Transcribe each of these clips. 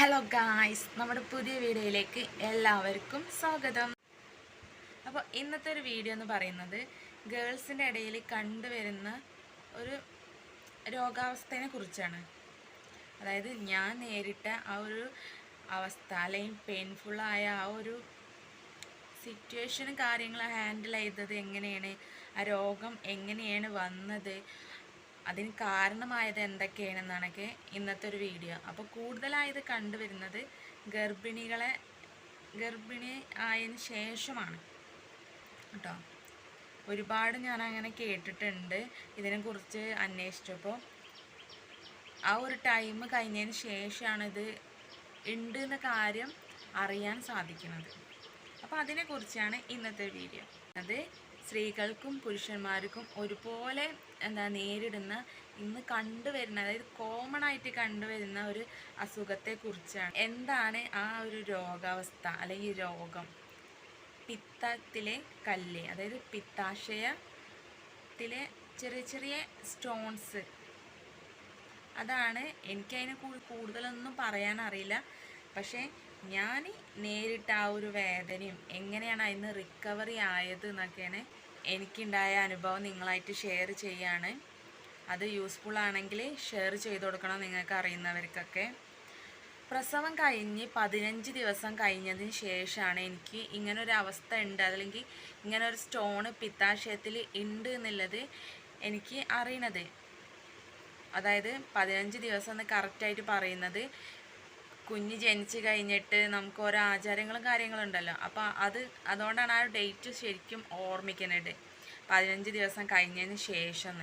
Hello guys നമ്മുടെ പുതിയ വീഡിയോയിലേക്ക് എല്ലാവർക്കും സ്വാഗതം. അപ്പോൾ ഇന്നത്തെ ഒരു വീഡിയോ എന്ന് പറയുന്നത് ഗേൾസിന്റെ ഇടയിൽ കണ്ടുവരുന്ന ഒരു രോഗാവസ്ഥയെ കുറിച്ചാണ്. അതായത് ഞാൻ നേരിട്ട ആ ഒരു അവസ്ഥ അല്ലെങ്കിൽ പെയിൻഫുള്ളായ ആ ഒരു സിറ്റുവേഷനും കാര്യങ്ങളും ഹാൻഡിൽ ചെയ്തത് എങ്ങനെയാണ്? ആ രോഗം എങ്ങനെയാണ് വന്നത്? അതിന് കാരണമായത് എന്തൊക്കെയാണെന്നാണൊക്കെ ഇന്നത്തെ ഒരു വീഡിയോ. അപ്പോൾ കൂടുതലായത് കണ്ടുവരുന്നത് ഗർഭിണികളെ ഗർഭിണി ആയതിന് ശേഷമാണ് കേട്ടോ. ഒരുപാട് ഞാൻ അങ്ങനെ കേട്ടിട്ടുണ്ട്. ഇതിനെക്കുറിച്ച് അന്വേഷിച്ചപ്പോൾ ആ ഒരു ടൈം കഴിഞ്ഞതിന് ശേഷമാണ് ഇത് ഉണ്ട് എന്ന കാര്യം അറിയാൻ സാധിക്കുന്നത്. അപ്പോൾ അതിനെക്കുറിച്ചാണ് ഇന്നത്തെ വീഡിയോ. അത് സ്ത്രീകൾക്കും പുരുഷന്മാർക്കും ഒരുപോലെ എന്താ നേരിടുന്ന ഇന്ന് കണ്ടുവരുന്ന അതായത് കോമൺ ആയിട്ട് കണ്ടുവരുന്ന ഒരു അസുഖത്തെക്കുറിച്ചാണ്. എന്താണ് ആ ഒരു രോഗാവസ്ഥ അല്ലെങ്കിൽ രോഗം? പിത്തത്തിലെ കല്ല് അതായത് പിത്താശയത്തിലെ ചെറിയ ചെറിയ സ്റ്റോൺസ് അതാണ് എനിക്കതിനെ കൂടുതലൊന്നും പറയാനറിയില്ല. പക്ഷേ ഞാൻ നേരിട്ട ആ ഒരു വേദനയും എങ്ങനെയാണ് അതിന് റിക്കവറി ആയത് എന്നൊക്കെയാണ് എനിക്കുണ്ടായ അനുഭവം നിങ്ങളായിട്ട് ഷെയർ ചെയ്യാണ്. അത് യൂസ്ഫുൾ ആണെങ്കിൽ ഷെയർ ചെയ്ത് കൊടുക്കണം നിങ്ങൾക്ക് അറിയുന്നവർക്കൊക്കെ. പ്രസവം കഴിഞ്ഞ് പതിനഞ്ച് ദിവസം കഴിഞ്ഞതിന് ശേഷമാണ് എനിക്ക് ഇങ്ങനൊരു അവസ്ഥ ഉണ്ട്. അതല്ലെങ്കിൽ ഇങ്ങനൊരു സ്റ്റോണ് പിത്താശയത്തിൽ ഉണ്ട് എന്നുള്ളത് എനിക്ക് അറിയണത്. അതായത് പതിനഞ്ച് ദിവസം എന്ന് കറക്റ്റായിട്ട് പറയുന്നത് കുഞ്ഞ് ജനിച്ച് കഴിഞ്ഞിട്ട് നമുക്ക് ഓരോ ആചാരങ്ങളും കാര്യങ്ങളും ഉണ്ടല്ലോ. അപ്പോൾ അത് അതുകൊണ്ടാണ് ആ ഡേറ്റ് ശരിക്കും ഓർമ്മിക്കുന്നത്. പതിനഞ്ച് ദിവസം കഴിഞ്ഞതിന് ശേഷം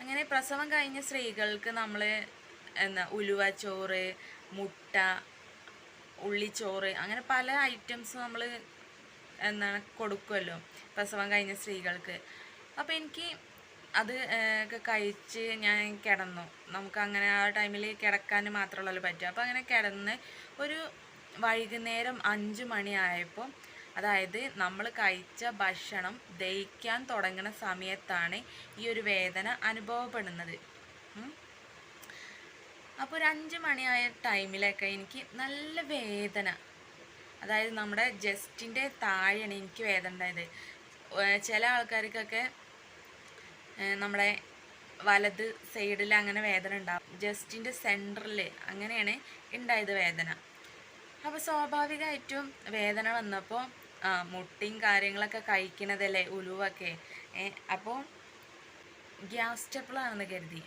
അങ്ങനെ പ്രസവം കഴിഞ്ഞ സ്ത്രീകൾക്ക് നമ്മൾ എന്താ ഉലുവ ചോറ് മുട്ട ഉള്ളിച്ചോറ് അങ്ങനെ പല ഐറ്റംസ് നമ്മൾ എന്താണ് കൊടുക്കുമല്ലോ പ്രസവം കഴിഞ്ഞ സ്ത്രീകൾക്ക്. അപ്പോൾ എനിക്ക് അത് ഒക്കെ കഴിച്ച് ഞാൻ കിടന്നു. നമുക്ക് അങ്ങനെ ആ ടൈമിൽ കിടക്കാൻ മാത്രമല്ലല്ലോ പറ്റുക അപ്പോൾ അങ്ങനെ കിടന്ന് ഒരു വൈകുന്നേരം അഞ്ച് മണിയായപ്പോൾ അതായത് നമ്മൾ കഴിച്ച ഭക്ഷണം ദഹിക്കാൻ തുടങ്ങുന്ന സമയത്താണ് ഈ ഒരു വേദന അനുഭവപ്പെടുന്നത്. അപ്പോൾ ഒരു അഞ്ച് മണിയായ ടൈമിലൊക്കെ എനിക്ക് നല്ല വേദന. അതായത് നമ്മുടെ ജസ്റ്റിന്റെ താഴെയാണ് എനിക്ക് വേദന ഉണ്ടായത്. ചില ആൾക്കാർക്കൊക്കെ ഏഹ് നമ്മുടെ വലത് സൈഡിൽ അങ്ങനെ വേദന ഉണ്ടാവും. ജസ്റ്റിന്റെ സെന്ററിൽ അങ്ങനെയാണ് ഉണ്ടായത് വേദന. അപ്പോൾ സ്വാഭാവികമായിട്ടും വേദന വന്നപ്പോൾ മുട്ടയും കാര്യങ്ങളൊക്കെ കഴിക്കണതല്ലേ ഉലുവൊക്കെ. അപ്പോൾ ഗ്യാസ് സ്റ്റെപ്പിളാണെന്ന് കരുതി.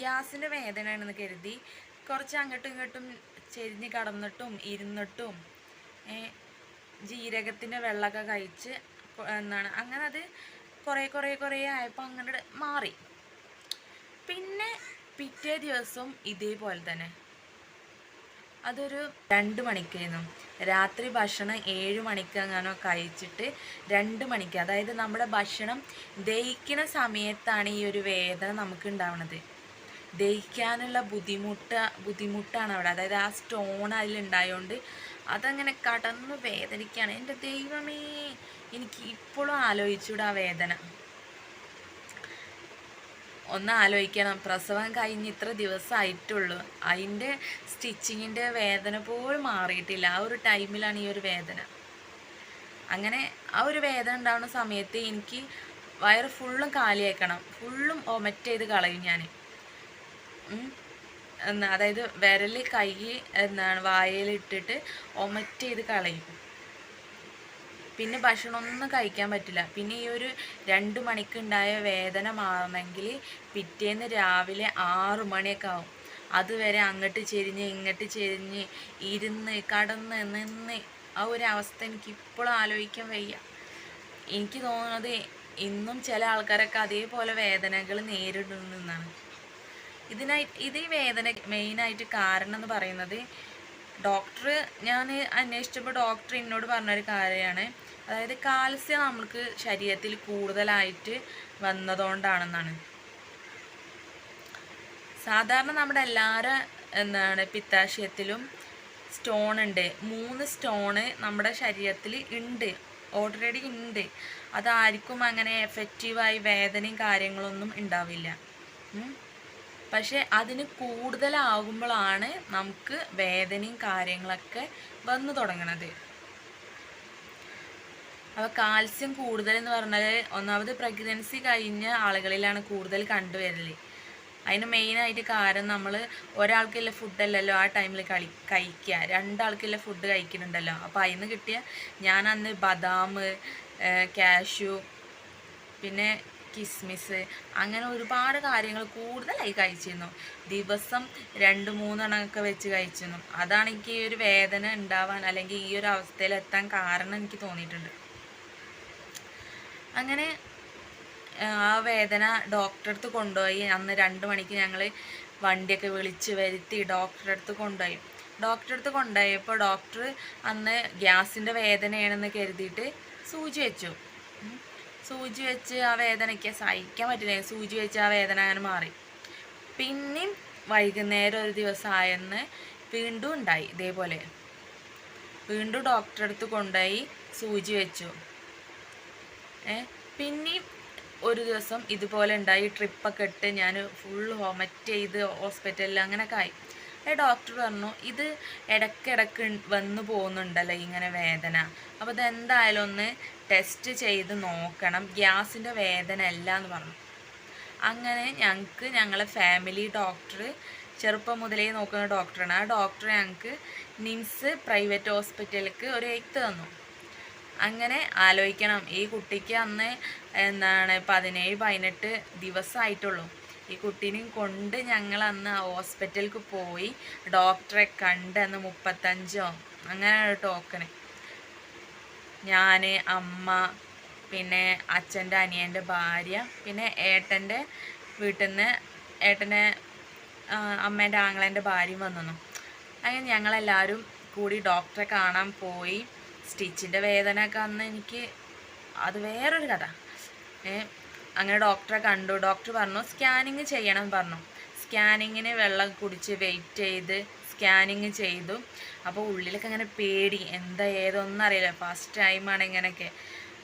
ഗ്യാസിന്റെ വേദനയാണെന്ന് കരുതി കുറച്ച് അങ്ങോട്ടും ഇങ്ങോട്ടും ചെരിഞ്ഞ് കടന്നിട്ടും ഇരുന്നിട്ടും ജീരകത്തിന്റെ വെള്ളമൊക്കെ കഴിച്ച് എന്താണ് അങ്ങനെ അത് കുറേ കുറേ കുറേ ആയപ്പോൾ അങ്ങനെ മാറി. പിന്നെ പിറ്റേ ദിവസം ഇതേപോലെ തന്നെ. അതൊരു രണ്ട് മണിക്കായിരുന്നു രാത്രി ഭക്ഷണം ഏഴ് മണിക്ക് അങ്ങനെ കഴിച്ചിട്ട് രണ്ട് മണിക്ക്. അതായത് നമ്മുടെ ഭക്ഷണം ദഹിക്കുന്ന സമയത്താണ് ഈ ഒരു വേദന നമുക്ക് ഉണ്ടാവുന്നത് ദഹിക്കാനുള്ള ബുദ്ധിമുട്ട് ബുദ്ധിമുട്ടാണ് അവിടെ. അതായത് ആ സ്റ്റോൺ അതിലുണ്ടായതുകൊണ്ട് അതങ്ങനെ കടന്ന് വേദനിക്കുകയാണ് എന്റെ ദൈവമേ എനിക്ക് ഇപ്പോഴും ആലോചിച്ചൂടെ ആ വേദന. ഒന്ന് ആലോചിക്കണം. പ്രസവം കഴിഞ്ഞ് ഇത്ര ദിവസമായിട്ടുള്ളൂ. അതിന്റെ സ്റ്റിച്ചിങ്ങിന്റെ വേദന പോലും മാറിയിട്ടില്ല. ആ ഒരു ടൈമിലാണ് ഈ ഒരു വേദന. അങ്ങനെ ആ ഒരു വേദന ഉണ്ടാവുന്ന സമയത്ത് എനിക്ക് വയറ് ഫുള്ളും കാലിയാക്കണം. ഫുള്ളും ഒമറ്റ് ചെയ്ത് കളയും ഞാൻ അതായത് വിരൽ കൈ എന്താണ് വായയിലിട്ടിട്ട് ഒമറ്റ് ചെയ്ത് കളയും. പിന്നെ ഭക്ഷണം ഒന്നും കഴിക്കാൻ പറ്റില്ല. പിന്നെ ഈ ഒരു രണ്ട് മണിക്കുണ്ടായ വേദന മാറണമെങ്കിൽ പിറ്റേന്ന് രാവിലെ ആറ് മണിയൊക്കെ ആവും. അതുവരെ അങ്ങോട്ട് ചെരിഞ്ഞ് ഇങ്ങോട്ട് ചെരിഞ്ഞ് ഇരുന്ന് കടന്ന് നിന്ന് ആ ഒരു അവസ്ഥ എനിക്ക് ഇപ്പോഴും ആലോചിക്കാൻ വയ്യ. എനിക്ക് തോന്നുന്നത് ഇന്നും ചില ആൾക്കാരൊക്കെ അതേപോലെ വേദനകൾ നേരിടുന്നതാണ്. ഇതിനായി ഇത് ഈ വേദന മെയിനായിട്ട് കാരണം എന്ന് പറയുന്നത് ഡോക്ടർ ഞാൻ അന്വേഷിച്ചപ്പോൾ ഡോക്ടർ എന്നോട് പറഞ്ഞൊരു കാര്യമാണ്. അതായത് കാൽസ്യം നമുക്ക് ശരീരത്തിൽ കൂടുതലായിട്ട് വന്നതുകൊണ്ടാണെന്നാണ്. സാധാരണ നമ്മുടെ എല്ലാവരും എന്താണ് പിത്താശയത്തിലും സ്റ്റോൺ ഉണ്ട്. മൂന്ന് സ്റ്റോണ് നമ്മുടെ ശരീരത്തിൽ ഉണ്ട്. ഓൾറെഡി ഉണ്ട്. അതായിരിക്കും അങ്ങനെ എഫക്റ്റീവായി വേദനയും കാര്യങ്ങളൊന്നും ഉണ്ടാവില്ല. പക്ഷെ അതിന് കൂടുതലാകുമ്പോഴാണ് നമുക്ക് വേദനയും കാര്യങ്ങളൊക്കെ വന്നു തുടങ്ങണത്. അപ്പോൾ കാൽസ്യം കൂടുതൽ എന്ന് പറഞ്ഞാൽ ഒന്നാമത് പ്രഗ്നൻസി കഴിഞ്ഞ ആളുകളിലാണ് കൂടുതൽ കണ്ടുവരൽ. അതിന് മെയിനായിട്ട് കാരണം നമ്മൾ ഒരാൾക്കുള്ള ഫുഡല്ലല്ലോ ആ ടൈമിൽ കളി കഴിക്കുക രണ്ടാൾക്കുള്ള ഫുഡ് കഴിക്കുന്നുണ്ടല്ലോ. അപ്പോൾ അതിന് കിട്ടിയ ഞാൻ അന്ന് ബദാം കാഷ്യൂ പിന്നെ കിസ്മിസ് അങ്ങനെ ഒരുപാട് കാര്യങ്ങൾ കൂടുതലായി കഴിച്ചിരുന്നു. ദിവസം രണ്ട് മൂന്നെണ്ണമൊക്കെ വെച്ച് കഴിച്ചിരുന്നു. അതാണ് എനിക്ക് ഈ ഒരു വേദന ഉണ്ടാവാൻ അല്ലെങ്കിൽ ഈ ഒരു അവസ്ഥയിലെത്താൻ കാരണം എനിക്ക് തോന്നിയിട്ടുണ്ട്. അങ്ങനെ ആ, വേദന ഡോക്ടറെ അടുത്ത് കൊണ്ടുപോയി. അന്ന് രണ്ട് മണിക്ക് ഞങ്ങൾ വണ്ടിയൊക്കെ വിളിച്ച് വരുത്തി ഡോക്ടറെ അടുത്ത് കൊണ്ടുപോയി. ഡോക്ടറെ അടുത്ത് കൊണ്ടുപോയപ്പോൾ ഡോക്ടർ അന്ന് ഗ്യാസിന്റെ വേദനയാണെന്ന് കരുതിയിട്ട് സൂചി വെച്ചു. സൂചി വെച്ച് ആ വേദനയ്ക്ക് സഹിക്കാൻ പറ്റില്ല. സൂചി വെച്ച് ആ വേദന അങ്ങനെ മാറി. പിന്നെയും വൈകുന്നേരം ഒരു ദിവസം ആയെന്ന് വീണ്ടും ഉണ്ടായി ഇതേപോലെ. വീണ്ടും ഡോക്ടറെ അടുത്ത് കൊണ്ടുപോയി സൂചി വെച്ചു. പിന്നെയും ഒരു ദിവസം ഇതുപോലെ ഉണ്ടായി ട്രിപ്പൊക്കെ ഇട്ട് ഞാൻ ഫുൾ വൊമറ്റ് ചെയ്ത് ഹോസ്പിറ്റലിൽ അങ്ങനെയൊക്കെ ആയി. ഡോക്ടർ പറഞ്ഞു ഇത് ഇടയ്ക്കിടയ്ക്ക് വന്നു പോകുന്നുണ്ടല്ലോ ഇങ്ങനെ വേദന. അപ്പോൾ ഇതെന്തായാലും ഒന്ന് ടെസ്റ്റ് ചെയ്ത് നോക്കണം ഗ്യാസിന്റെ വേദന അല്ല എന്ന് പറഞ്ഞു. അങ്ങനെ ഞങ്ങൾക്ക് ഞങ്ങളെ ഫാമിലി ഡോക്ടർ ചെറുപ്പം മുതലേ നോക്കുന്ന ഡോക്ടറാണ് ആ ഡോക്ടർ ഞങ്ങൾക്ക് നിംസ് പ്രൈവറ്റ് ഹോസ്പിറ്റലിലേക്ക് ഒരു എയ്ത്ത് തന്നു. അങ്ങനെ ആലോചിക്കണം. ഈ കുട്ടിക്ക് അന്ന് എന്താണ് പതിനേഴ് പതിനെട്ട് ദിവസമായിട്ടുള്ളൂ. ഈ കുട്ടീനെയും കൊണ്ട് ഞങ്ങൾ അന്ന് ഹോസ്പിറ്റലിലേക്ക് പോയി. ഡോക്ടറെ കണ്ട് അന്ന് മുപ്പത്തഞ്ചോ അങ്ങനെ ഒരു ടോക്കണ്. ഞാൻ അമ്മ പിന്നെ അച്ഛന്റെ അനിയന്റെ ഭാര്യ പിന്നെ ഏട്ടന്റെ വീട്ടിൽ നിന്ന് ഏട്ടന്റെ അമ്മേന്റെ ആങ്ങളേന്റെ ഭാര്യയും വന്നു. അങ്ങനെ ഞങ്ങളെല്ലാവരും കൂടി ഡോക്ടറെ കാണാൻ പോയി. സ്റ്റിച്ചിന്റെ വേദന ഒക്കെ അന്ന് എനിക്ക് അത് വേറൊരു കഥ. അങ്ങനെ ഡോക്ടറെ കണ്ടു. ഡോക്ടർ പറഞ്ഞു സ്കാനിങ് ചെയ്യണം പറഞ്ഞു. സ്കാനിങ്ങിന് വെള്ളം കുടിച്ച് വെയിറ്റ് ചെയ്ത് സ്കാനിങ് ചെയ്തു. അപ്പോൾ ഉള്ളിലൊക്കെ അങ്ങനെ പേടി എന്താ ഏതൊന്നും അറിയില്ല. ഫസ്റ്റ് ടൈമാണ് ഇങ്ങനെയൊക്കെ.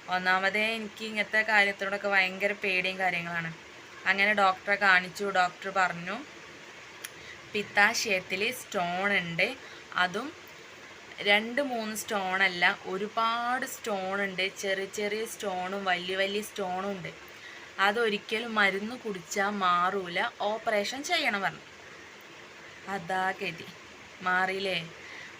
ഒന്നാമതേ എനിക്ക് ഇങ്ങനത്തെ കാര്യത്തിനോടൊക്കെ ഭയങ്കര പേടിയും കാര്യങ്ങളാണ്. അങ്ങനെ ഡോക്ടറെ കാണിച്ചു. ഡോക്ടർ പറഞ്ഞു പിത്താശയത്തിൽ സ്റ്റോൺ ഉണ്ട്. അതും രണ്ട് മൂന്ന് സ്റ്റോണല്ല ഒരുപാട് സ്റ്റോൺ ഉണ്ട് ചെറിയ ചെറിയ സ്റ്റോണും വലിയ വലിയ സ്റ്റോണും ഉണ്ട് അതൊരിക്കലും മരുന്ന് കുടിച്ചാൽ മാറൂല. ഓപ്പറേഷൻ ചെയ്യണം പറഞ്ഞു. അതാ കേട്ടി മാറിയില്ലേ?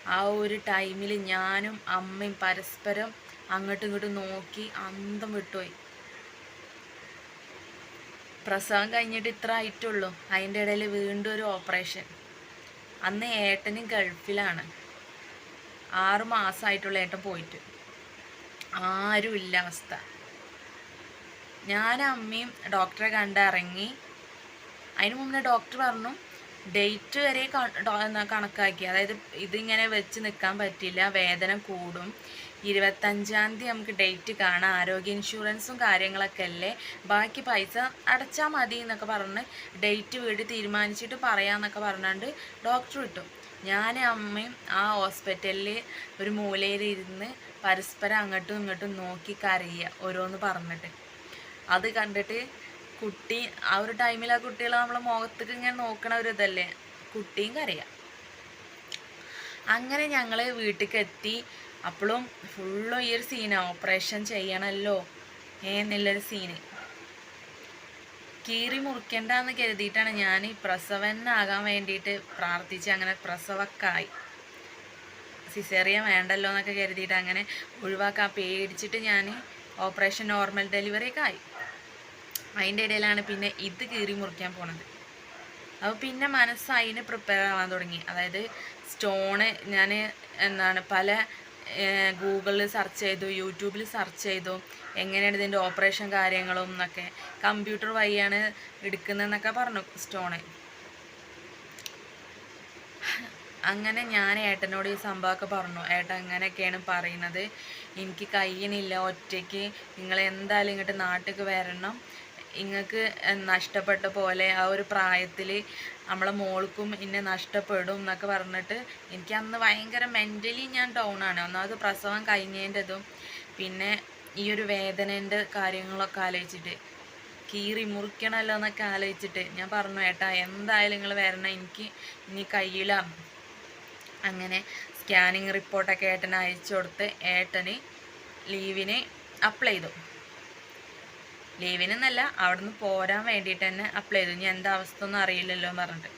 ആ ഒരു ടൈമിൽ ഞാനും അമ്മയും പരസ്പരം അങ്ങോട്ടും ഇങ്ങോട്ടും നോക്കി അന്തം വിട്ടുപോയി. പ്രസവം കഴിഞ്ഞിട്ട് ഇത്ര ആയിട്ടുള്ളൂ. അതിന്റെ ഇടയിൽ വീണ്ടും ഒരു ഓപ്പറേഷൻ. അന്ന് ഏട്ടനും ഗൾഫിലാണ്. ആറ് മാസമായിട്ടുള്ള ഏട്ടൻ പോയിട്ട്. ആരുമില്ല അവസ്ഥ. ഞാൻ അമ്മയും ഡോക്ടറെ കണ്ട് ഇറങ്ങി. അതിന് മുന്നേ ഡോക്ടർ പറഞ്ഞു ഡേറ്റ് വരെ കണക്കാക്കി. അതായത് ഇതിങ്ങനെ വെച്ച് നിൽക്കാൻ പറ്റില്ല വേദന കൂടും. ഇരുപത്തഞ്ചാം തീയതി നമുക്ക് ഡേറ്റ് കാണാം. ആരോഗ്യ ഇൻഷുറൻസും കാര്യങ്ങളൊക്കെ അല്ലേ? ബാക്കി പൈസ അടച്ചാൽ മതി എന്നൊക്കെ പറഞ്ഞ് ഡേറ്റ് വീട് തീരുമാനിച്ചിട്ട് പറയാമെന്നൊക്കെ പറഞ്ഞാണ്ട് ഡോക്ടർ വിട്ടു. ഞാൻ അമ്മയും ആ ഹോസ്പിറ്റലിൽ ഒരു മൂലയിൽ ഇരുന്ന് പരസ്പരം അങ്ങോട്ടും ഇങ്ങോട്ടും നോക്കി കരയുക ഓരോന്ന് പറഞ്ഞിട്ട്. അത് കണ്ടിട്ട് കുട്ടി ആ ഒരു ടൈമിൽ ആ കുട്ടികളെ നമ്മളെ മുഖത്തേക്ക് ഇങ്ങനെ നോക്കണ ഒരു ഇതല്ലേ കുട്ടിയും കരയുക അങ്ങനെ ഞങ്ങൾ വീട്ടിലേക്ക് എത്തി അപ്പോഴും ഫുള്ളും ഈ ഒരു സീനാണ് ഓപ്പറേഷൻ ചെയ്യണമല്ലോ എന്നുള്ളൊരു സീന് കീറി മുറിക്കണ്ടെന്ന് കരുതിയിട്ടാണ് ഞാൻ പ്രസവനാകാൻ വേണ്ടിയിട്ട് പ്രാർത്ഥിച്ച് അങ്ങനെ പ്രസവക്കായി. സിസേറിയ വേണ്ടല്ലോ എന്നൊക്കെ കരുതിയിട്ട് അങ്ങനെ ഒഴിവാക്കാൻ പേടിച്ചിട്ട് ഞാൻ ഓപ്പറേഷൻ നോർമൽ ഡെലിവറി ഒക്കെ ആയി അതിന്റെ ഇടയിലാണ് പിന്നെ ഇത് കീറി മുറിക്കാൻ പോണത്. അപ്പോൾ പിന്നെ മനസ്സ് പ്രിപ്പയർ ആവാൻ തുടങ്ങി. അതായത് സ്റ്റോണ് ഞാൻ എന്താണ് പല ഗൂഗിളിൽ സെർച്ച് ചെയ്തു യൂട്യൂബിൽ സെർച്ച് ചെയ്തു എങ്ങനെയാണ് ഇതിന്റെ ഓപ്പറേഷൻ കാര്യങ്ങളും എന്നൊക്കെ. കമ്പ്യൂട്ടർ വഴിയാണ് എടുക്കുന്നതെന്നൊക്കെ പറഞ്ഞു സ്റ്റോണ് അങ്ങനെ ഞാൻ ഏട്ടനോട് ഈ സംഭവമൊക്കെ പറഞ്ഞു. ഏട്ടൻ അങ്ങനെയൊക്കെയാണ് പറയുന്നത്. എനിക്ക് കഴിയണില്ല ഒറ്റയ്ക്ക് നിങ്ങൾ എന്തായാലും ഇങ്ങോട്ട് നാട്ടിലേക്ക് വരണം. നിങ്ങൾക്ക് നഷ്ടപ്പെട്ട പോലെ ആ ഒരു പ്രായത്തിൽ നമ്മളെ മോൾക്കും ഇന്നെ നഷ്ടപ്പെടും എന്നൊക്കെ പറഞ്ഞിട്ട് എനിക്ക് അന്ന് ഭയങ്കര മെന്റലി ഞാൻ ഡൗൺ ആണ്. ഒന്നാമത് പ്രസവം കഴിഞ്ഞതിന്റെതും പിന്നെ ഈ ഒരു വേദനേന്റെ കാര്യങ്ങളൊക്കെ ആലോചിച്ചിട്ട് കീറി മുറിക്കണമല്ലോ എന്നൊക്കെ ആലോചിച്ചിട്ട് ഞാൻ പറഞ്ഞു ഏട്ടാ എന്തായാലും നിങ്ങൾ വരണം. എനിക്ക് ഇനി കഴിയില്ല അങ്ങനെ സ്കാനിങ് റിപ്പോർട്ടൊക്കെ ഏട്ടന് അയച്ചു കൊടുത്ത് ഏട്ടന് ലീവിന് അപ്ലൈ ചെയ്തു. ലീവിനെന്നല്ല അവിടുന്ന് പോരാൻ വേണ്ടിയിട്ട് തന്നെ അപ്ലൈ ചെയ്തു. ഇനി എന്താ അവസ്ഥ ഒന്നും അറിയില്ലല്ലോ എന്ന് പറഞ്ഞിട്ട്.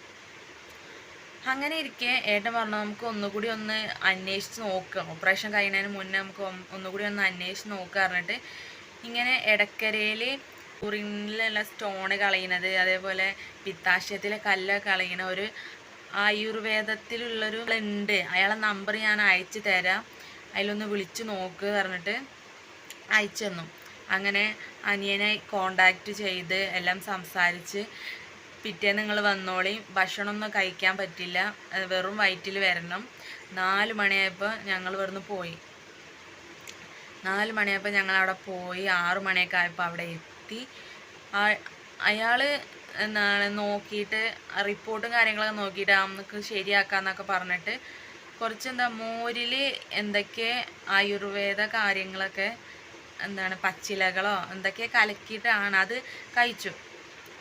അങ്ങനെ ഇരിക്കെ ഏട്ടൻ പറഞ്ഞു നമുക്ക് ഒന്നുകൂടി ഒന്ന് അന്വേഷിച്ച് നോക്കാം. ഓപ്പറേഷൻ കഴിയുന്നതിന് മുന്നേ നമുക്ക് ഒന്ന് ഒന്നുകൂടി ഒന്ന് അന്വേഷിച്ച് നോക്കുക പറഞ്ഞിട്ട് ഇങ്ങനെ ഇടക്കരയിൽ ഉറിനിലുള്ള സ്റ്റോണ് കളയുന്നത് അതേപോലെ പിത്താശയത്തിലെ കല്ലൊക്കെ കളയുന്ന ഒരു ആയുർവേദത്തിലുള്ളൊരു ഉണ്ട്. അയാളെ നമ്പർ ഞാൻ അയച്ചു തരാം. അതിലൊന്ന് വിളിച്ചു നോക്ക് പറഞ്ഞിട്ട് അയച്ചു തന്നു. അങ്ങനെ അനിയനെ കോണ്ടാക്ട് ചെയ്ത് എല്ലാം സംസാരിച്ച് പിറ്റേ നിങ്ങൾ വന്നോളി. ഭക്ഷണമൊന്നും കഴിക്കാൻ പറ്റില്ല. വെറും വയറ്റിൽ വരണം. നാല് മണിയായപ്പോൾ ഞങ്ങൾ ഇവിടുന്ന് പോയി. നാല് മണിയായപ്പോൾ ഞങ്ങൾ അവിടെ പോയി. ആറ് മണിയൊക്കെ ആയപ്പോൾ അവിടെ എത്തി. അയാൾ എന്താണ് നോക്കിയിട്ട് റിപ്പോർട്ടും കാര്യങ്ങളൊക്കെ നോക്കിയിട്ട് നമുക്ക് ശരിയാക്കാന്നൊക്കെ പറഞ്ഞിട്ട് കുറച്ച് എന്താ മോരിൽ എന്തൊക്കെ ആയുർവേദ കാര്യങ്ങളൊക്കെ എന്താണ് പച്ചിലകളോ എന്തൊക്കെ കലക്കിയിട്ടാണ് അത് കഴിച്ചു.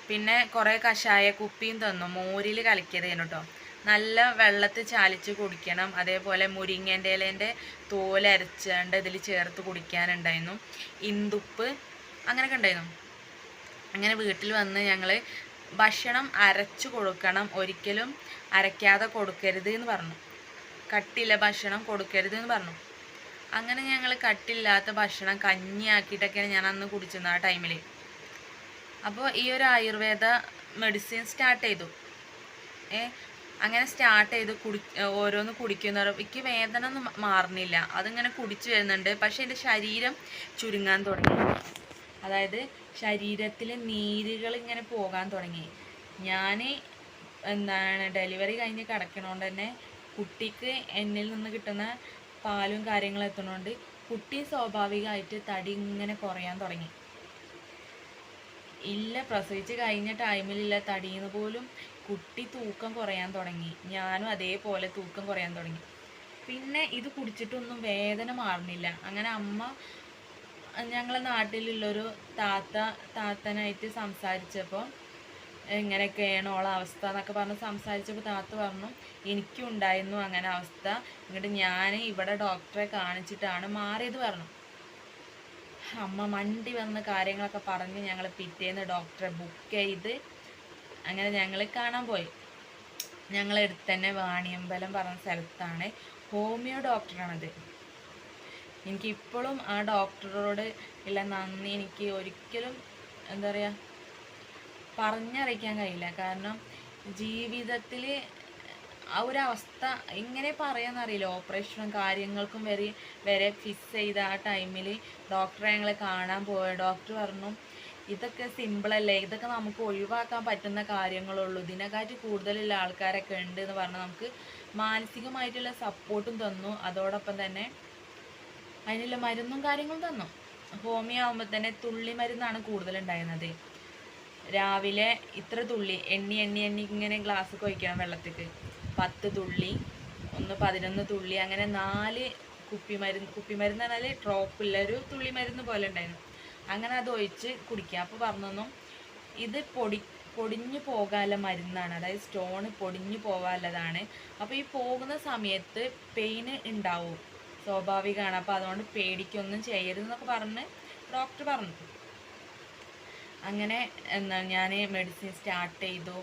പിന്നെ കുറേ കഷായ കുപ്പിയും തന്നു. മോരിൽ കലക്കിയതേനു കേട്ടോ നല്ല വെള്ളത്തിൽ ചാലിച്ച് കുടിക്കണം. അതേപോലെ മുരിങ്ങന്റെ ഇലേന്റെ തോലരച്ചാണ്ട് ഇതിൽ ചേർത്ത് കുടിക്കാനുണ്ടായിരുന്നു. ഇന്തുപ്പ് അങ്ങനെയൊക്കെ ഉണ്ടായിരുന്നു. അങ്ങനെ വീട്ടിൽ വന്ന് ഞങ്ങൾ ഭക്ഷണം അരച്ചു കൊടുക്കണം. ഒരിക്കലും അരയ്ക്കാതെ കൊടുക്കരുത് എന്ന് പറഞ്ഞു. കട്ടില ഭക്ഷണം കൊടുക്കരുത് എന്ന് പറഞ്ഞു. അങ്ങനെ ഞങ്ങൾ കട്ടില്ലാത്ത ഭക്ഷണം കഞ്ഞിയാക്കിയിട്ടൊക്കെയാണ് ഞാൻ അന്ന് കുടിച്ചിരുന്നത് ആ ടൈമിൽ അപ്പോൾ ഈ ഒരു ആയുർവേദ മെഡിസിൻ സ്റ്റാർട്ട് ചെയ്തു. ഏ അങ്ങനെ സ്റ്റാർട്ട് ചെയ്ത് കുടി ഓരോന്ന് കുടിക്കുന്ന എനിക്ക് വേദന ഒന്നും മാറുന്നില്ല. അതിങ്ങനെ കുടിച്ചു വരുന്നുണ്ട്. പക്ഷേ എന്റെ ശരീരം ചുരുങ്ങാൻ തുടങ്ങി. അതായത് ശരീരത്തിൽ നീരുകൾ ഇങ്ങനെ പോകാൻ തുടങ്ങി. ഞാൻ എന്താണ് ഡെലിവറി കഴിഞ്ഞ് കിടക്കണോണ്ട് തന്നെ കുട്ടിക്ക് എന്നിൽ നിന്ന് കിട്ടുന്ന പാലും കാര്യങ്ങളും എത്തുന്നതുകൊണ്ട് കുട്ടി സ്വാഭാവികമായിട്ട് തടി ഇങ്ങനെ കുറയാൻ തുടങ്ങി. ഇല്ല പ്രസവിച്ച് കഴിഞ്ഞ ടൈമിലില്ല തടിയെന്ന് പോലും കുട്ടി തൂക്കം കുറയാൻ തുടങ്ങി. ഞാനും അതേപോലെ തൂക്കം കുറയാൻ തുടങ്ങി. പിന്നെ ഇത് കുടിച്ചിട്ടൊന്നും വേദന മാറുന്നില്ല. അങ്ങനെ അമ്മ ഞങ്ങളെ നാട്ടിലുള്ളൊരു താത്ത താത്തനായിട്ട് സംസാരിച്ചപ്പോൾ എങ്ങനെയൊക്കെയാണ് ഓളെ അവസ്ഥ എന്നൊക്കെ പറഞ്ഞ് സംസാരിച്ചപ്പോൾ താത്ത പറഞ്ഞു എനിക്കും ഉണ്ടായിരുന്നു അങ്ങനെ അവസ്ഥ. എന്നിട്ട് ഞാൻ ഇവിടെ ഡോക്ടറെ കാണിച്ചിട്ടാണ് മാറിയത് പറഞ്ഞു. അമ്മ മണ്ടി വന്ന കാര്യങ്ങളൊക്കെ പറഞ്ഞ് ഞങ്ങൾ പിറ്റേന്ന് ഡോക്ടറെ ബുക്ക് ചെയ്ത് അങ്ങനെ ഞങ്ങൾ കാണാൻ പോയി. ഞങ്ങളെടുത്ത് തന്നെ വാണിയമ്പലം പറഞ്ഞ സ്ഥലത്താണ് ഹോമിയോ ഡോക്ടറാണത്. എനിക്കിപ്പോഴും ആ ഡോക്ടറോട് ഉള്ള നന്ദി. എനിക്ക് ഒരിക്കലും എന്താ പറയുക പറഞ്ഞറിയിക്കാൻ കഴിയില്ല. കാരണം ജീവിതത്തിൽ ആ ഒരു അവസ്ഥ എങ്ങനെ പറയാന്നറിയില്ല. ഓപ്പറേഷനും കാര്യങ്ങൾക്കും വരെ വരെ ഫിക്സ് ചെയ്ത ആ ടൈമിൽ ഡോക്ടറെ ഞങ്ങൾ കാണാൻ പോയ ഡോക്ടർ പറഞ്ഞു ഇതൊക്കെ സിമ്പിളല്ലേ ഇതൊക്കെ നമുക്ക് ഒഴിവാക്കാൻ പറ്റുന്ന കാര്യങ്ങളുള്ളൂ. ഇതിനെക്കാട്ടി കൂടുതലുള്ള ആൾക്കാരൊക്കെ ഉണ്ട് എന്ന് പറഞ്ഞാൽ നമുക്ക് മാനസികമായിട്ടുള്ള സപ്പോർട്ടും തന്നു. അതോടൊപ്പം തന്നെ അതിനുള്ള മരുന്നും കാര്യങ്ങളും തന്നു. ഹോമിയോ ആകുമ്പോൾ തന്നെ തുള്ളി മരുന്നാണ് കൂടുതലുണ്ടായിരുന്നത്. രാവിലെ ഇത്ര തുള്ളി എണ്ണി എണ്ണി എണ്ണി ഇങ്ങനെ ഗ്ലാസ് കൊയ്ക്കണം വെള്ളത്തിക്ക്. പത്ത് തുള്ളി ഒന്ന് പതിനൊന്ന് തുള്ളി അങ്ങനെ നാല് കുപ്പി മരുന്ന് കുപ്പി മരുന്ന് പറഞ്ഞാൽ ഡ്രോപ്പില്ല ഒരു തുള്ളി മരുന്ന് പോലെ ഉണ്ടായിരുന്നു. അങ്ങനെ അത് ഒഴിച്ച് കുടിക്കുക. അപ്പോൾ പറഞ്ഞു ഇത് പൊടി പൊടിഞ്ഞു പോകാനുള്ള മരുന്നാണ്. അതായത് സ്റ്റോൺ പൊടിഞ്ഞു പോകാനുള്ളതാണ്. അപ്പോൾ ഈ പോകുന്ന സമയത്ത് പെയിന് ഉണ്ടാവും. സ്വാഭാവികമാണ്. അപ്പോൾ അതുകൊണ്ട് പേടിക്കൊന്നും ചെയ്യരുതെന്നൊക്കെ പറഞ്ഞ് ഡോക്ടർ പറഞ്ഞു അങ്ങനെ എന്താ ഞാൻ മെഡിസിൻ സ്റ്റാർട്ട് ചെയ്തു.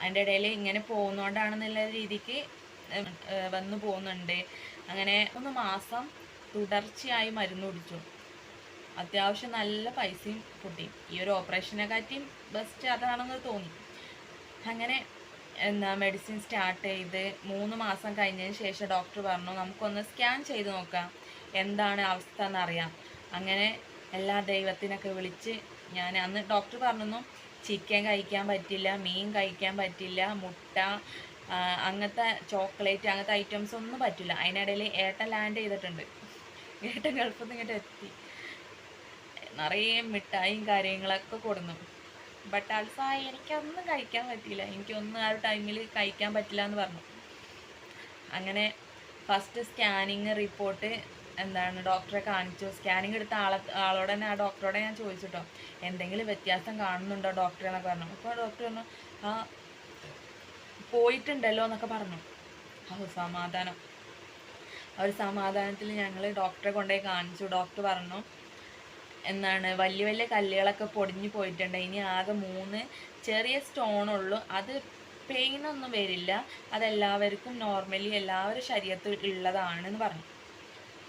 അതിന്റെ ഇടയിൽ ഇങ്ങനെ പോകുന്നോണ്ടാണെന്നുള്ള രീതിക്ക് വന്നു പോകുന്നുണ്ട്. അങ്ങനെ ഒന്ന് മാസം തുടർച്ചയായി മരുന്ന് കുടിച്ചു. അത്യാവശ്യം നല്ല പൈസയും പൊട്ടി ഈ ഒരു ഓപ്പറേഷനെ കാറ്റിയും ബെസ്റ്റ് അതാണെന്ന് തോന്നി. അങ്ങനെ എന്നാ മെഡിസിൻ സ്റ്റാർട്ട് ചെയ്ത് മൂന്ന് മാസം കഴിഞ്ഞതിന് ശേഷം ഡോക്ടർ പറഞ്ഞു നമുക്കൊന്ന് സ്കാൻ ചെയ്ത് നോക്കാം. എന്താണ് അവസ്ഥ എന്നറിയാം. അങ്ങനെ എല്ലാ ദൈവത്തിനൊക്കെ വിളിച്ച് ഞാൻ അന്ന് ഡോക്ടർ പറഞ്ഞു ചിക്കൻ കഴിക്കാൻ പറ്റില്ല മീൻ കഴിക്കാൻ പറ്റില്ല മുട്ട അങ്ങനത്തെ ചോക്ലേറ്റ് അങ്ങനത്തെ ഐറ്റംസ് ഒന്നും പറ്റില്ല. അതിനിടയിൽ ഏട്ടൻ ലാൻഡ് ചെയ്തിട്ടുണ്ട്. ഏട്ടൻ ഗൾഫിൽ ഇങ്ങോട്ട് എത്തി. നിറയെ മിഠായും കാര്യങ്ങളൊക്കെ കൊടുന്നു. ബട്ട് ആൾസോ എനിക്കൊന്നും കഴിക്കാൻ പറ്റിയില്ല. എനിക്കൊന്നും ആ ഒരു ടൈമിൽ കഴിക്കാൻ പറ്റില്ല എന്ന് പറഞ്ഞു. അങ്ങനെ ഫസ്റ്റ് സ്കാനിങ് റിപ്പോർട്ട് എന്താണ് ഡോക്ടറെ കാണിച്ചു? സ്കാനിങ് എടുത്ത ആളെ ആളോട് തന്നെ ആ ഡോക്ടറോടെ ഞാൻ ചോദിച്ചു എന്തെങ്കിലും വ്യത്യാസം കാണുന്നുണ്ടോ ഡോക്ടറെ എന്നൊക്കെ പറഞ്ഞു. അപ്പോൾ ഡോക്ടർ പറഞ്ഞു ആ പോയിട്ടുണ്ടല്ലോ എന്നൊക്കെ പറഞ്ഞു. ആ സമാധാനം. ആ ഒരു സമാധാനത്തിൽ ഞങ്ങൾ ഡോക്ടറെ കൊണ്ടുപോയി കാണിച്ചു. ഡോക്ടർ പറഞ്ഞു എന്നാണ് വലിയ വലിയ കല്ലുകളൊക്കെ പൊടിഞ്ഞു പോയിട്ടുണ്ട്. ഇനി ആകെ മൂന്ന് ചെറിയ സ്റ്റോണുള്ളൂ അത് പെയിൻ ഒന്നും വരില്ല. അതെല്ലാവർക്കും നോർമലി എല്ലാവരുടെ ശരീരത്തിൽ ഉള്ളതാണെന്ന് പറഞ്ഞു.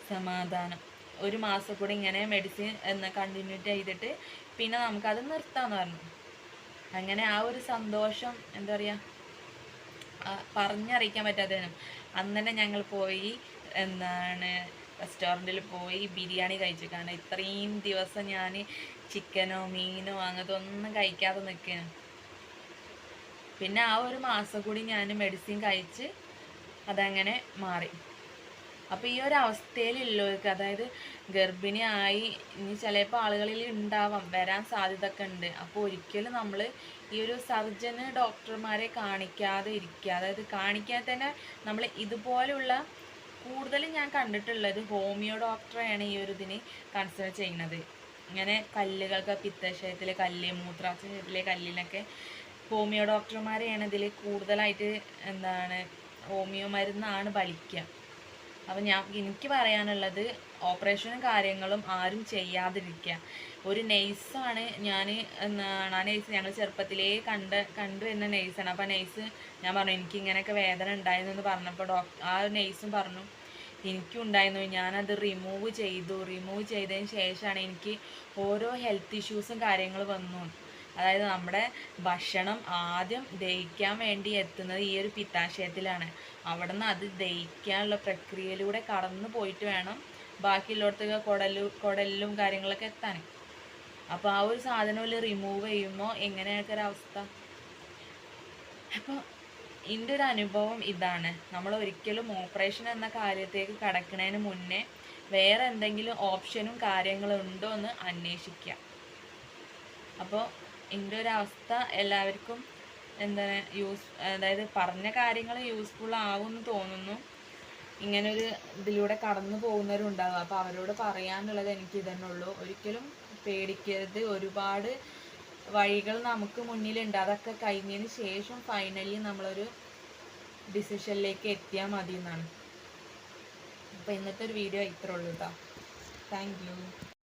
സമാധാനം. ഒരു മാസം കൂടി ഇങ്ങനെ മെഡിസിൻ എന്ന കണ്ടിന്യൂറ്റി ചെയ്തിട്ട് പിന്നെ നമുക്കത് നിർത്താമെന്ന് പറഞ്ഞു. അങ്ങനെ ആ ഒരു സന്തോഷം എന്താ പറയുക പറഞ്ഞറിയിക്കാൻ പറ്റാത്തതിനും. അന്ന് ഞങ്ങൾ പോയി എന്താണ് റെസ്റ്റോറന്റിൽ പോയി ബിരിയാണി കഴിച്ചു. കാരണം ഇത്രയും ദിവസം ഞാൻ ചിക്കനോ മീനോ അങ്ങനത്തെ ഒന്നും കഴിക്കാതെ നിൽക്കുകയാണ് പിന്നെ ആ ഒരു മാസം കൂടി ഞാൻ മെഡിസിൻ കഴിച്ച് അതങ്ങനെ മാറി. അപ്പോൾ ഈ ഒരു അവസ്ഥയിലുള്ളവർക്ക് അതായത് ഗർഭിണിയായി ഇനി ചിലപ്പോൾ ആളുകളിൽ ഉണ്ടാവാം വരാൻ സാധ്യത ഒക്കെ ഉണ്ട്. അപ്പോൾ ഒരിക്കലും നമ്മൾ ഈ ഒരു സർജന് ഡോക്ടർമാരെ കാണിക്കാതെ ഇരിക്കുക. അതായത് കാണിക്കാൻ തന്നെ നമ്മൾ ഇതുപോലുള്ള കൂടുതലും ഞാൻ കണ്ടിട്ടുള്ളത് ഹോമിയോ ഡോക്ടറെയാണ് ഈ ഒരു ഇതിന് കൺസിഡർ ചെയ്യുന്നത്. ഇങ്ങനെ കല്ലുകൾക്ക് പിത്തശയത്തിലെ കല്ല് മൂത്രാശയത്തിലെ കല്ലിനൊക്കെ ഹോമിയോ ഡോക്ടർമാരെയാണ് ഇതിൽ കൂടുതലായിട്ട് എന്താണ് ഹോമിയോ മരുന്നാണ് വലിക്കുക. അപ്പം ഞാൻ എനിക്ക് പറയാനുള്ളത് ഓപ്പറേഷനും കാര്യങ്ങളും ആരും ചെയ്യാതിരിക്കുക. ഒരു നെയ്സാണ് ഞാൻ എന്താണ് ആ നെയ്സ് ഞങ്ങൾ ചെറുപ്പത്തിലേ കണ്ട് കണ്ടുവരുന്ന നെയ്സാണ് അപ്പോൾ നെയ്സ് ഞാൻ പറഞ്ഞു എനിക്ക് ഇങ്ങനെയൊക്കെ വേദന ഉണ്ടായിരുന്നു എന്ന് പറഞ്ഞപ്പോൾ ഡോക്ടർ ആ നെയ്സും പറഞ്ഞു എനിക്കും ഉണ്ടായിരുന്നു. ഞാനത് റിമൂവ് ചെയ്തു. റിമൂവ് ചെയ്തതിന് ശേഷമാണ് എനിക്ക് ഓരോ ഹെൽത്ത് ഇഷ്യൂസും കാര്യങ്ങൾ വന്നു. അതായത് നമ്മുടെ ഭക്ഷണം ആദ്യം ദഹിക്കാൻ വേണ്ടി എത്തുന്നത് ഈ ഒരു പിത്താശയത്തിലാണ്. അവിടെ നിന്ന് അത് ദഹിക്കാനുള്ള പ്രക്രിയയിലൂടെ കടന്നു പോയിട്ട് വേണം ബാക്കിയുള്ളടത്തൊക്കെ കുടലു കുടലിലും കാര്യങ്ങളൊക്കെ എത്താൻ. അപ്പോൾ ആ ഒരു സാധനം റിമൂവ് ചെയ്യുമ്പോൾ എങ്ങനെയൊക്കെ ഒരു അവസ്ഥ? അപ്പോൾ എന്റെ ഒരു അനുഭവം ഇതാണ്. നമ്മൾ ഒരിക്കലും ഓപ്പറേഷൻ എന്ന കാര്യത്തേക്ക് കടക്കുന്നതിന് മുന്നേ വേറെ എന്തെങ്കിലും ഓപ്ഷനും കാര്യങ്ങളും ഉണ്ടോ എന്ന് അന്വേഷിക്കുക അപ്പോൾ എന്റെ ഒരു അവസ്ഥ എല്ലാവർക്കും എന്താണ് യൂസ് അതായത് പറഞ്ഞ കാര്യങ്ങൾ യൂസ്ഫുൾ ആവുമെന്ന് തോന്നുന്നു. ഇങ്ങനൊരു ഇതിലൂടെ കടന്നു പോകുന്നവരുണ്ടാകും അപ്പോൾ അവരോട് പറയാനുള്ളത് എനിക്ക് ഇതന്നെ ഉള്ളൂ. ഒരിക്കലും പേടിക്കരുത്. ഒരുപാട് വഴികൾ നമുക്ക് മുന്നിലുണ്ട്. അതൊക്കെ കഴിഞ്ഞതിന് ശേഷം ഫൈനലി നമ്മളൊരു ഡിസിഷനിലേക്ക് എത്തിയാൽ മതി എന്നാണ് അപ്പോൾ ഇന്നത്തെ ഒരു വീഡിയോ ഇത്രേ ഉള്ളൂ കേട്ടോ താങ്ക് യു